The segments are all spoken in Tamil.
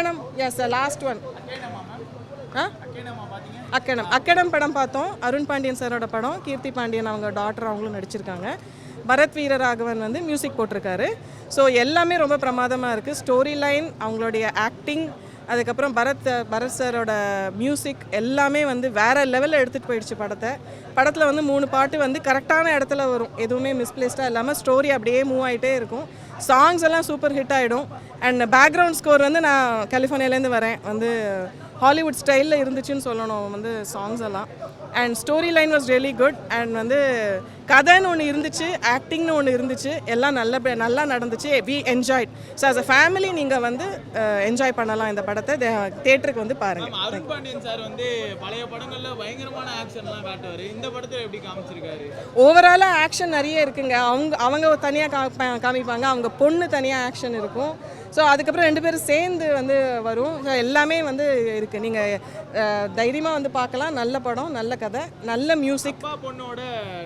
அக்கணம் எஸ் லாஸ்ட் ஒன் ஆ அக்கணம். அக்கணம் படம் பார்த்தோம். அருண் பாண்டியன் சாரோட படம் கீர்த்தி பாண்டியன் அவங்க டாக்டர் அவங்களும் நடிச்சிருக்காங்க. பரத் வீரராகவன் வந்து மியூசிக் போட்டிருக்காரு. ஸோ எல்லாமே ரொம்ப பிரமாதமாக இருக்குது ஸ்டோரி லைன் அவங்களுடைய ஆக்டிங் அதுக்கப்புறம் பரத் பரத் சாரோட மியூசிக் எல்லாமே வந்து வேறு லெவலில் எடுத்துகிட்டு போயிடுச்சு படத்தை. படத்தில் வந்து மூணு பாட்டு வந்து கரெக்டான இடத்துல வரும். எதுவுமே மிஸ்பிளேஸ்டாக இல்லாமல் ஸ்டோரி அப்படியே மூவ் ஆகிட்டே இருக்கும். சாங்ஸ் எல்லாம் சூப்பர் ஹிட் ஆகிடும் அண்ட் பேக்ரவுண்ட் ஸ்கோர் வந்து நான் கலிஃபோர்னியாலேருந்து வரேன். வந்து ஹாலிவுட் ஸ்டைலில் இருந்துச்சுன்னு சொல்லணும் வந்து சாங்ஸ் எல்லாம். And story line was really good and வந்து கதைன்னு ஒன்று இருந்துச்சு ஆக்டிங்னு ஒன்று இருந்துச்சு எல்லாம் நல்ல நல்லா நடந்துச்சு. We enjoyed so as a family நீங்கள் வந்து என்ஜாய் பண்ணலாம் இந்த படத்தை. தேட்டருக்கு வந்து பாருங்கள் ஆமா, அருண் பாண்டியன் சார் வந்து பழைய படங்கள்ல பயங்கரமான ஆக்ஷன்லாம் காட்டுவாரு. இந்த படத்துல எப்படி காமிச்சிருக்காரு? ஓவராலாக ஆக்ஷன் நிறைய இருக்குங்க. அவங்க அவங்க தனியாக காமிப்பாங்க. அவங்க பொண்ணு தனியாக ஆக்ஷன் இருக்கும். ஸோ அதுக்கப்புறம் ரெண்டு பேரும் சேர்ந்து வந்து வரும். ஸோ எல்லாமே வந்து இருக்குது நீங்கள் தைரியமாக வந்து பார்க்கலாம். நல்ல படம் நல்ல கதை நல்ல மியூசிக் பொண்ணோட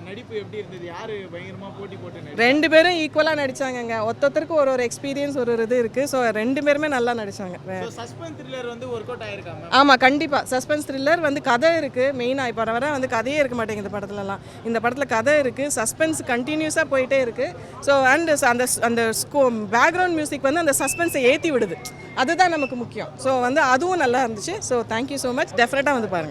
நடிப்பு எப்படி இருந்தது? யாரு பயங்கரமா போட்டி போட்டு ரெண்டு பேரும் ஈக்குவலாக நடிச்சாங்கங்க. ஒருத்தருக்கு ஒரு ஒரு எக்ஸ்பீரியன்ஸ் ஒரு இது இருக்குது ஸோ ரெண்டு பேருமே நல்லா நடிச்சாங்க. சஸ்பென்ஸ் த்ரில்லர் வந்து ஒர்க் அவுட் ஆயிருக்கா மேம் ஆமாம் கண்டிப்பாக சஸ்பென்ஸ் த்ரில்லர் வந்து கதை இருக்குது மெயினாக இப்போ வர வந்து கதையே இருக்க மாட்டேங்குது இந்த படத்துலலாம். இந்த படத்தில் கதை இருக்குது சஸ்பென்ஸ் கண்டினியூஸாக போயிட்டே இருக்குது ஸோ அண்ட் அந்த அந்த ஸ்கோ பேக்ரவுண்ட் மியூசிக் வந்து அந்த சஸ்பென்ஸை ஏற்றி விடுது. அதுதான் நமக்கு முக்கியம். ஸோ வந்து அதுவும் நல்லா இருந்துச்சு. ஸோ தேங்க்யூ ஸோ மச் டெஃபினட்டாக வந்து பாருங்கள்